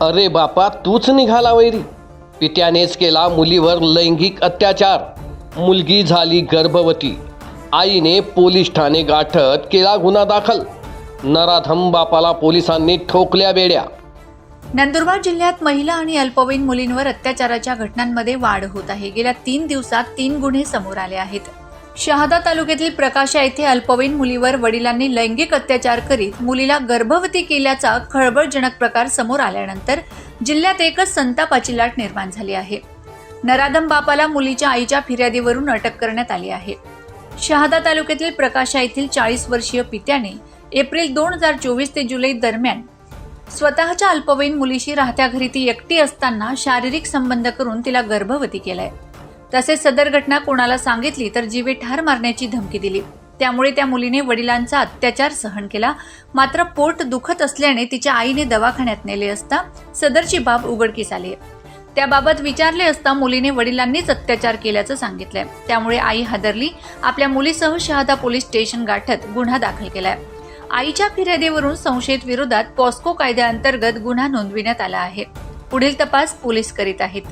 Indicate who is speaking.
Speaker 1: अरे बापा तूच निघाला वैरी. पित्यानेच केला मुलीवर लैंगिक अत्याचार. मुलगी झाली गर्भवती. आईने पोलीस ठाणे गाठत केला गुन्हा दाखल. नराधम बापाला पोलिसांनी ठोकल्या बेड्या.
Speaker 2: नंदुरबार जिल्ह्यात महिला आणि अल्पवयीन मुलींवर अत्याचाराच्या घटनांमध्ये वाढ होत आहे. गेल्या तीन दिवसात तीन गुन्हे समोर आले आहेत. शहादा तालुक्यातील प्रकाशा येथे अल्पवयीन मुलीवर वडिलांनी लैंगिक अत्याचार करीत मुलीला गर्भवती केल्याचा खळबळजनक प्रकार समोर आल्यानंतर जिल्ह्यात एकच संतापाची लाट निर्माण झाली आहे. नराधम बापाला मुलीच्या आईच्या फिर्यादीवरून अटक करण्यात आली आहे. शहादा तालुक्यातील प्रकाशा येथील चाळीस वर्षीय पित्याने एप्रिल दोन हजार चोवीस ते जुलै दरम्यान स्वतःच्या अल्पवयीन मुलीशी राहत्या घरी ती एकटी असताना शारीरिक संबंध करून तिला गर्भवती केलाय. तसेच सदर घटना कोणाला सांगितली तर जीवे ठार मारण्याची धमकी दिली. त्यामुळे त्या मुलीने वडिलांचा अत्याचार सहन केला. मात्र पोट दुखत असल्याने तिच्या आईने दवाखान्यात नेले असता सदरची बाब उघडकीस आली. त्याबाबत विचारले असता मुलीने वडिलांनीच अत्याचार केल्याचं सांगितलंय. त्यामुळे आई हादरली. आपल्या मुलीसह शहादा पोलीस स्टेशन गाठत गुन्हा दाखल केलाय. आईच्या फिर्यादीवरून संशयित विरोधात पॉस्को कायद्याअंतर्गत गुन्हा नोंदविण्यात आला आहे. पुढील तपास पोलीस करीत आहेत.